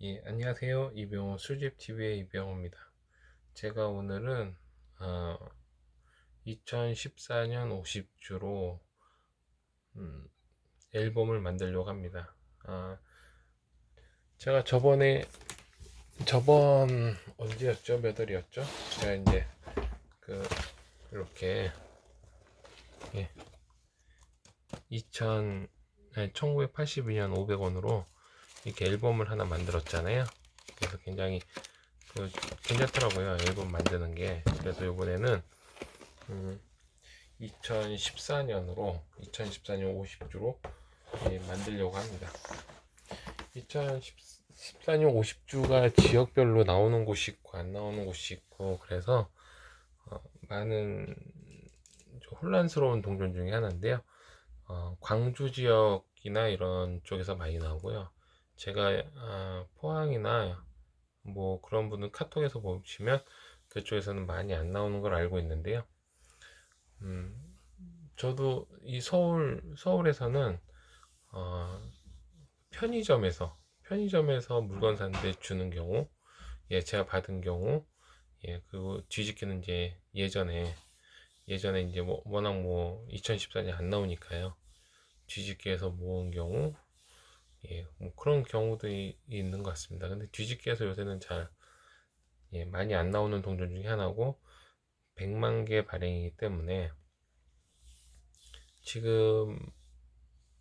예, 안녕하세요. 이병호 술집TV의 이병호입니다. 제가 오늘은, 어, 2014년 50주로, 음, 앨범을 만들려고 합니다. 아, 제가 저번에, 저번, 언제였죠? 몇 월이었죠? 제가 이제, 그, 이렇게, 예, 2000, 1982년 500원으로 이렇게 앨범을 하나 만들었잖아요. 그래서 굉장히 그 괜찮더라고요. 앨범 만드는 게. 그래서 이번에는 음, 2014년으로 2014년 50주로 예, 만들려고 합니다. 2014년 50주가 지역별로 나오는 곳이 있고 안 나오는 곳이 있고 그래서 어, 많은 좀 혼란스러운 동전 중에 하나인데요. 어, 광주 지역이나 이런 쪽에서 많이 나오고요. 제가 아, 포항이나 뭐 그런 분은 카톡에서 보시면 그쪽에서는 많이 안 나오는 걸 알고 있는데요. 음, 저도 이 서울 서울에서는 어, 편의점에서 편의점에서 물건 사는데 주는 경우, 예, 제가 받은 경우, 예, 그리고 뒤집기는 이제 예전에 예전에 이제 뭐 워낙 뭐 2014년 안 나오니까요. 뒤집기해서 모은 경우, 예, 뭐 그런 경우도 이- 있는 것 같습니다. 근데 뒤집기해서 요새는 잘 예, 많이 안 나오는 동전 중에 하나고 100만 개 발행이기 때문에 지금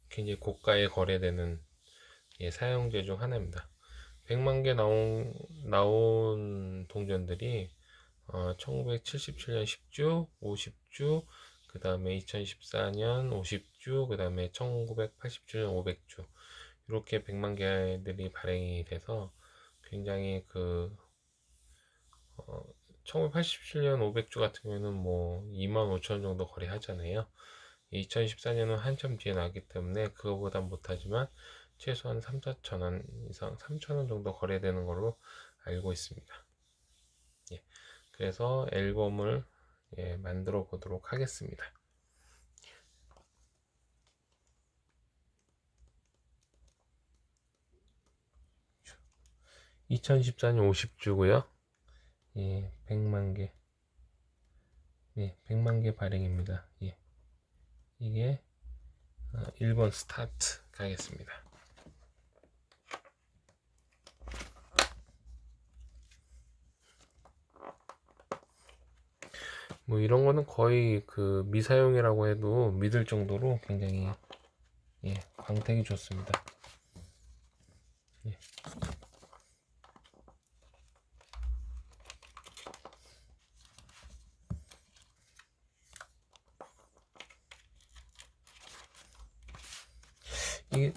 굉장히 고가에 거래되는 예, 사용제 중 하나입니다. 100만 개 나온 나온 동전들이 어, 1977년 10주, 50주, 그 다음에 2014년 50주, 그 다음에 1980주년 500주 이렇게 100만 개들이 발행이 돼서 굉장히 그 어, 1987년 500주 같은 경우에는 뭐 2만 5천 정도 거래 하잖아요. 2014년은 한참 뒤에 나기 때문에 그거보다 못하지만 최소한 3, 4천 원 이상, 3천 원 정도 거래되는 걸로 알고 있습니다. 예. 그래서 앨범을 예, 만들어 보도록 하겠습니다. 2014년 50주고요. 예, 100만 개. 예, 100만 개 발행입니다. 예. 이게 어, 1번 스타트 가겠습니다. 뭐 이런 거는 거의 그 미사용이라고 해도 믿을 정도로 굉장히 예, 광택이 좋습니다. 이게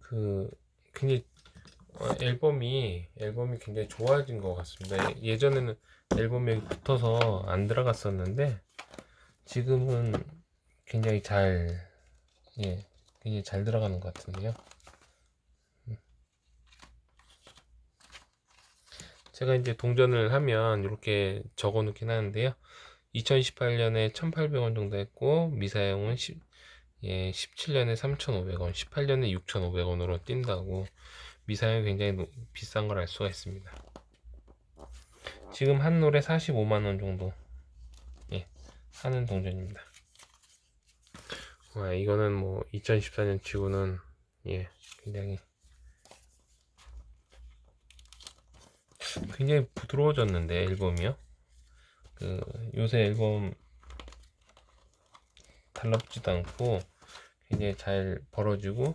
그 굉장히 어, 앨범이 앨범이 굉장히 좋아진 것 같습니다. 예- 예전에는 앨범에 붙어서 안 들어갔었는데 지금은 굉장히 잘 예, 굉장히 잘 들어가는 것 같은데요. 음. 제가 이제 동전을 하면 이렇게 적어 놓긴 하는데요. 2018년에 1,800원 정도 했고 미사용은 10, 예, 17년에 3,500원, 18년에 6,500원으로 뛴다고 미사용이 굉장히 노- 비싼 걸 알 수가 있습니다. 지금 한 노래 45만 원 정도 예, 하는 동전입니다. 와, 이거는 뭐 2014년 치고는 예, 굉장히 굉장히 부드러워졌는데 앨범이요. 그 요새 앨범 달라붙지도 않고 굉장히 잘 벌어지고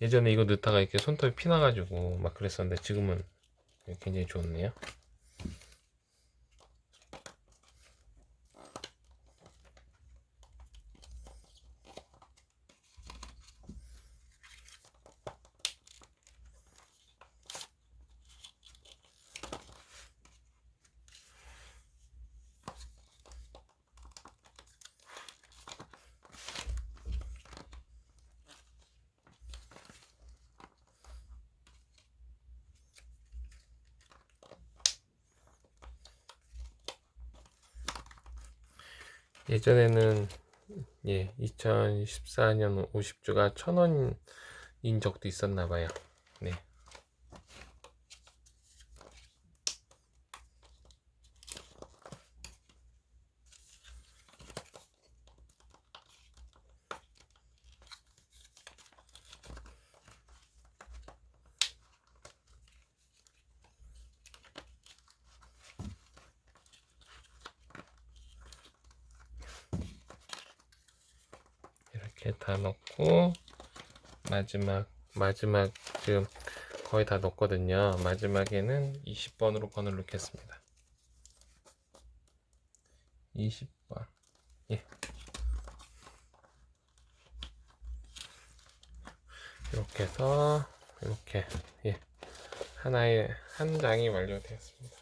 예전에 이거 넣다가 이렇게 손톱이 피나가지고 막 그랬었는데 지금은 굉장히 좋네요. 예전에는 예, 2014년 50주가 1000원인 적도 있었나 봐요. 네. 이렇게 다 넣고 마지막 마지막 지금 거의 다 넣었거든요. 마지막에는 20번으로 번을 넣겠습니다. 20번. 예. 이렇게 해서 이렇게 예. 하나의 한 장이 완료되었습니다.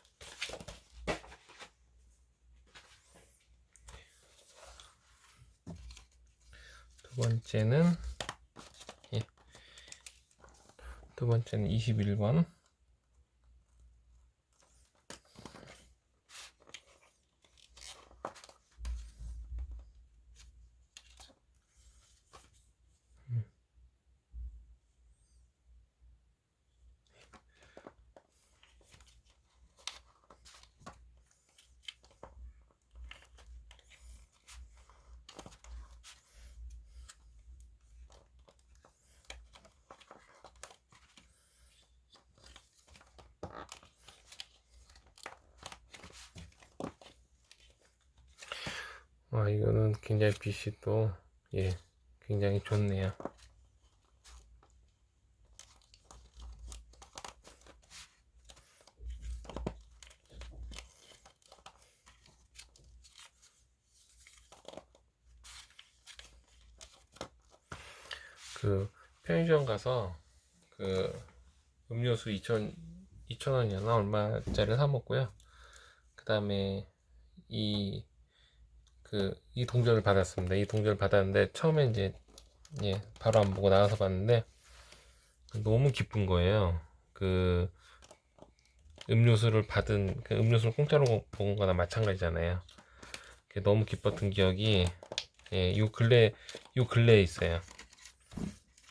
두 번째는 예. 두 번째는 21번 와 이거는 굉장히 빛이 또 예, 굉장히 좋네요. 그 편의점 가서 그 음료수 2천 2천 원이었나 얼마짜리 사 먹고요. 그 다음에 이 그 이 동전을 받았습니다. 이 동전을 받았는데 처음에 이제 예 바로 안 보고 나가서 봤는데 너무 기쁜 거예요. 그 음료수를 받은 그 음료수를 공짜로 먹은 거나 마찬가지잖아요. 너무 기뻤던 기억이 예, 요 근래 요 근래에 있어요.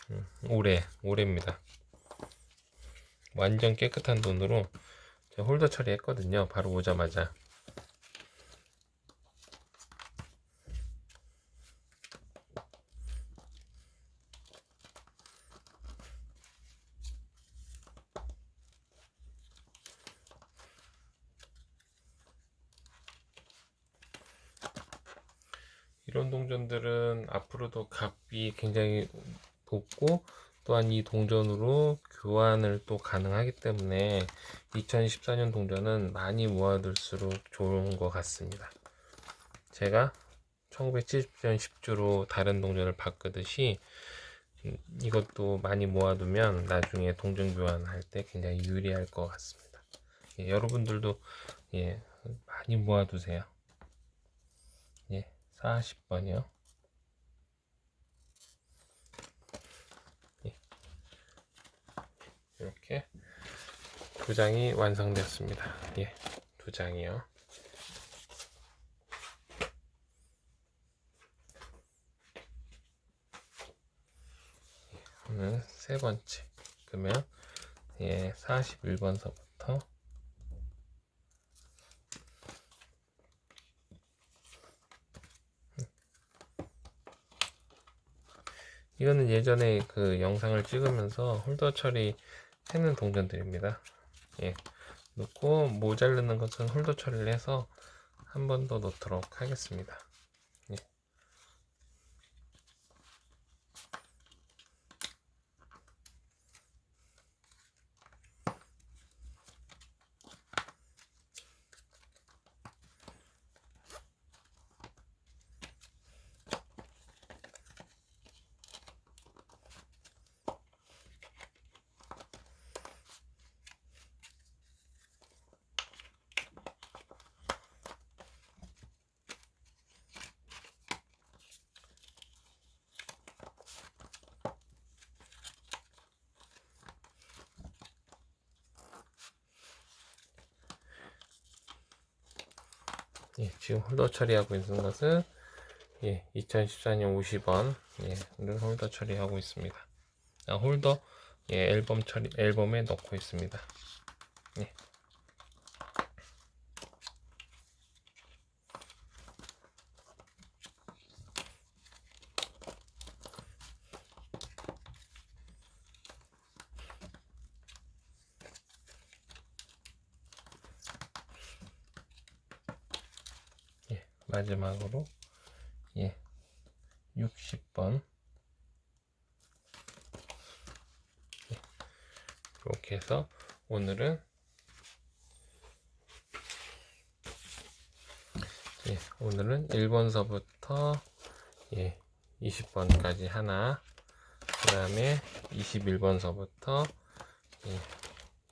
음, 올해 올해입니다. 완전 깨끗한 돈으로 홀더 처리했거든요. 바로 오자마자. 이런 동전들은 앞으로도 값이 굉장히 높고 또한 이 동전으로 교환을 또 가능하기 때문에 2014년 동전은 많이 모아둘수록 좋은 것 같습니다. 제가 1970년 10주로 다른 동전을 바꾸듯이 음, 이것도 많이 모아두면 나중에 동전 교환할 때 굉장히 유리할 것 같습니다. 예, 여러분들도 예, 많이 모아두세요. 예, 40번이요. 이렇게 두 장이 완성되었습니다. 예, 두 장이요. 오늘 세 번째. 그러면 예, 41번서부터 이거는 예전에 그 영상을 찍으면서 홀더 처리 해는 동전들입니다. 예. 놓고 모자르는 것은 홀더 처리를 해서 한 번 더 놓도록 하겠습니다. 예, 지금 홀더 처리하고 있는 것은 예, 2014년 50원 예,를 홀더 처리하고 있습니다. 아, 홀더 예, 앨범 처리 앨범에 넣고 있습니다. 예. 마지막으로 예 60번. 이렇게 해서 오늘은 예, 오늘은 1번서부터 예, 20번까지 하나 그 다음에 21번서부터 예,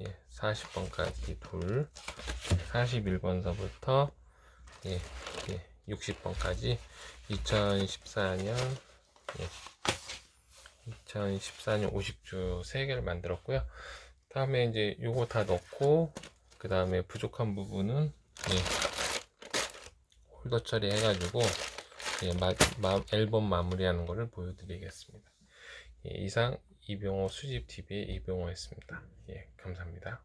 예, 40번까지 둘 41번서부터 예, 60번까지 2014년 예, 2014년 50주 3개를 만들었고요. 다음에 이제 요거 다 넣고 그 다음에 부족한 부분은 예, 홀더 처리 해가지고 예, 마, 마- 앨범 마무리하는 거를 보여드리겠습니다. 예, 이상 이병호 수집 TV의 이병호였습니다. 예, 감사합니다.